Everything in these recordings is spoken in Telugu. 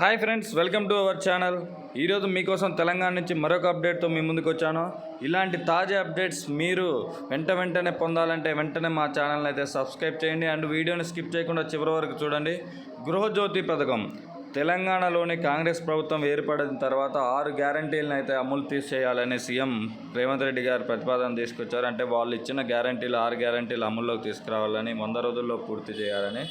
Hi friends welcome to our channel. ఈరోజు మీకోసం తెలంగాణ నుంచి మరొక అప్డేట్తో మీ ముందుకు వచ్చాను. ఇలాంటి తాజా అప్డేట్స్ మీరు వెంట వెంటనే పొందాలంటే వెంటనే మా ఛానల్ని అయితే సబ్స్క్రైబ్ చేయండి అండ్ వీడియోని స్కిప్ చేయకుండా చివరి వరకు చూడండి. గృహజ్యోతి పథకం. తెలంగాణలోని కాంగ్రెస్ ప్రభుత్వం ఏర్పడిన తర్వాత ఆరు గ్యారంటీలను అయితే అమలు తీసేయాలని సీఎం రేవంత్ రెడ్డి గారు ప్రతిపాదన తీసుకొచ్చారు. అంటే వాళ్ళు ఇచ్చిన గ్యారంటీలు ఆరు గ్యారంటీలు అమల్లోకి తీసుకురావాలని వంద రోజుల్లో పూర్తి చేయాలని.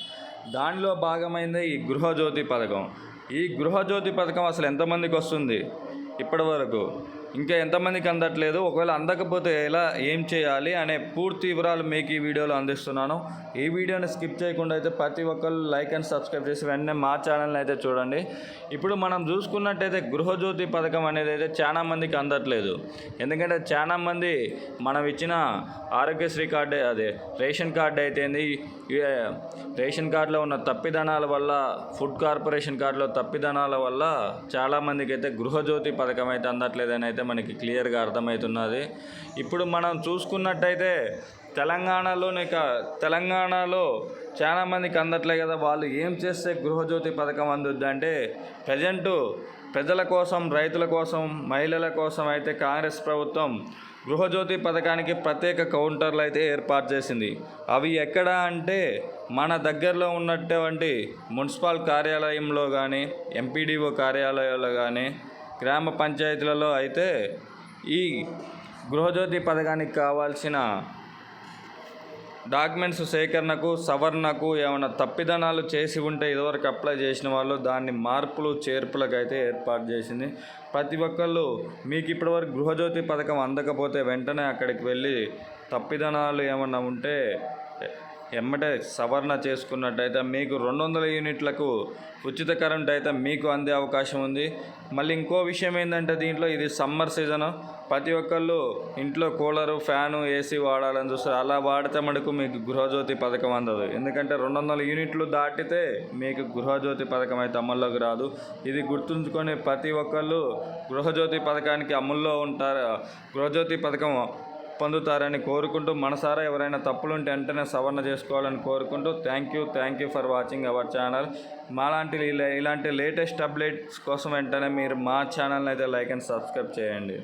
దానిలో భాగమైంది ఈ గృహజ్యోతి పథకం. ఈ గృహజ్యోతి పథకం అసలు ఎంతమందికి వస్తుంది ఇప్పటి వరకు ఇంకా ఎంతమందికి అందట్లేదు. ఒకవేళ అందకపోతే ఎలా ఏం చేయాలి అనే పూర్తి వివరాలు మీకు ఈ వీడియోలో అందిస్తున్నాను. ఈ వీడియోని స్కిప్ చేయకుండా అయితే ప్రతి ఒక్కరు లైక్ అండ్ సబ్స్క్రైబ్ చేసి వెంటనే మా ఛానల్ని అయితే చూడండి. ఇప్పుడు మనం చూసుకున్నట్టయితే గృహజ్యోతి పథకం అనేది అయితే చాలా మందికి అందట్లేదు. ఎందుకంటే చాలా మంది మనం ఇచ్చిన ఆరోగ్యశ్రీ కార్డు అదే రేషన్ కార్డు అయితేంది రేషన్ కార్డులో ఉన్న తప్పిదనాల వల్ల ఫుడ్ కార్పొరేషన్ కార్డులో తప్పిదనాల వల్ల చాలామందికి అయితే గృహజ్యోతి పథకం అయితే అందట్లేదని అయితే మనకి క్లియర్గా అర్థమవుతున్నది. ఇప్పుడు మనం చూసుకున్నట్టయితే తెలంగాణలోనే తెలంగాణలో చాలా మందికి అందట్లే కదా వాళ్ళు ఏం చేస్తే గృహజ్యోతి పథకం అందుద్ది అంటే ప్రజెంటు ప్రజల కోసం రైతుల కోసం మహిళల కోసం అయితే కాంగ్రెస్ ప్రభుత్వం గృహజ్యోతి పథకానికి ప్రత్యేక కౌంటర్లు అయితే ఏర్పాటు చేసింది. అవి ఎక్కడ అంటే మన దగ్గరలో ఉన్నటువంటి మున్సిపల్ కార్యాలయంలో కానీ ఎంపీడీఓ కార్యాలయాల్లో కానీ గ్రామ పంచాయతీలలో అయితే ఈ గృహజ్యోతి పథకానికి కావాల్సిన డాక్యుమెంట్స్ సేకరణకు సవరణకు ఏమైనా తప్పిదనాలు చేసి ఉంటే ఇదివరకు అప్లై చేసిన వాళ్ళు దాన్ని మార్పులు చేర్పులకు అయితే ఏర్పాటు చేసింది. ప్రతి ఒక్కళ్ళు మీకు ఇప్పటివరకు గృహజ్యోతి పథకం అందకపోతే వెంటనే అక్కడికి వెళ్ళి తప్పిదనాలు ఏమన్నా ఉంటే ఎమ్మటే సవరణ చేసుకున్నట్టయితే మీకు రెండు వందల యూనిట్లకు ఉచిత కరెంట్ అయితే మీకు అందే అవకాశం ఉంది. మళ్ళీ ఇంకో విషయం ఏంటంటే దీంట్లో ఇది సమ్మర్ సీజన్. ప్రతి ఒక్కళ్ళు ఇంట్లో కూలరు ఫ్యాను ఏసీ వాడాలని చూస్తారు. అలా వాడితే మటుకు మీకు గృహజ్యోతి పథకం అందదు. ఎందుకంటే రెండు వందల యూనిట్లు దాటితే మీకు గృహజ్యోతి పథకం అయితే అమల్లోకి రాదు. ఇది గుర్తుంచుకొని ప్రతి ఒక్కళ్ళు గృహజ్యోతి పథకానికి అమల్లో ఉంటారు? గృహజ్యోతి పథకం పొందుతారని కోరుకుంటూ మనసారా ఎవరైనా తప్పులుంటే వెంటనే సవరణ చేసుకోవాలని కోరుకుంటూ thank you thank you for watching our channel. మాలాంటి ఇలా- ఇలాంటి లేటెస్ట్ అప్డేట్స్ కోసం వెంటనే మీరు మా ఛానల్ని అయితే లైక్ అండ్ సబ్స్క్రైబ్ చేయండి.